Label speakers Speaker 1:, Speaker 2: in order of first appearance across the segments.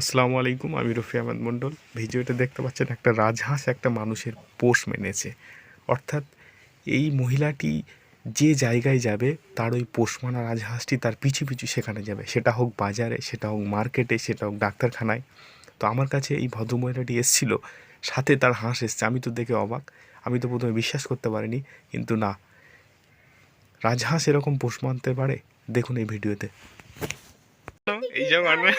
Speaker 1: আসসালামু আলাইকুম আমি রফি আহমেদ মণ্ডল। ভিডিওটা দেখতে পাচ্ছেন একটা রাজহাঁস একটা মানুষের পোষ মেনেছে। অর্থাৎ এই মহিলাটি যে জায়গায় যাবে তার ওই পোষ মানা রাজহাঁসটি তার পিছু পিছু সেখানে যাবে। সেটা হোক বাজারে সেটা হোক মার্কেটে সেটা হোক ডাক্তারখানায়। তো আমার কাছে এই ভদ্রমহিলাটি এসেছিল সাথে তার হাঁস এসছে। আমি তো দেখে অবাক। আমি তো প্রথমে বিশ্বাস করতে পারিনি কিন্তু না। রাজহাঁস এরকম পোষ মানতে পারে? দেখুন এই ভিডিওতে। এই যে মানে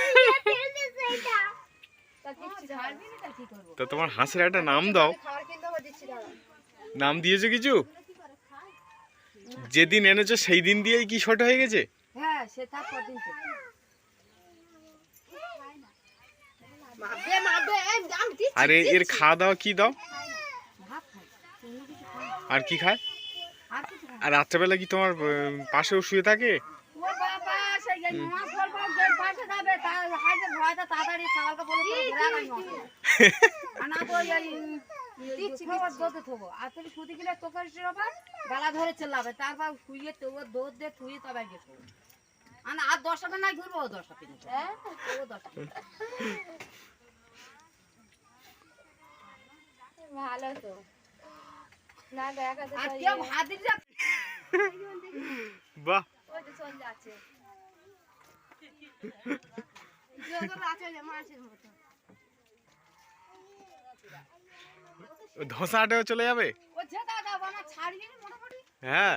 Speaker 1: তো তোমার হাঁসের একটা নাম দাও। নাম দিয়েছ কিছু? যেদিন এনেছো সেই দিন দিয়েই কি শর্ট হয়ে গেছে? আর এর খাওয়া দাওয়া কি দাও। আর কি খায়।
Speaker 2: আর
Speaker 1: রাত্রেবেলা কি তোমার পাশেও শুয়ে থাকে?
Speaker 2: তাড়াতাড়ি বলে ঘুরে আর না তো এই, এই, খাবার দোতে থবো। আর তুমি সুদি গেলে তোকে সেরকম গলা ধরে চেল্লাবে। তারপর শুয়ে তো দোদ দিয়ে থুয়ে তবে গেছো আর আর দশটা নাই ঘুরবো দশটা দিন। ও দশটা
Speaker 3: ভালো তো। না দেখা
Speaker 2: আর কেউ হাত দিতে
Speaker 1: বাহ।
Speaker 3: ওই তো চলে যাচ্ছে। মাছের মতো
Speaker 1: ধসা আটেও চলে যাবে। হ্যাঁ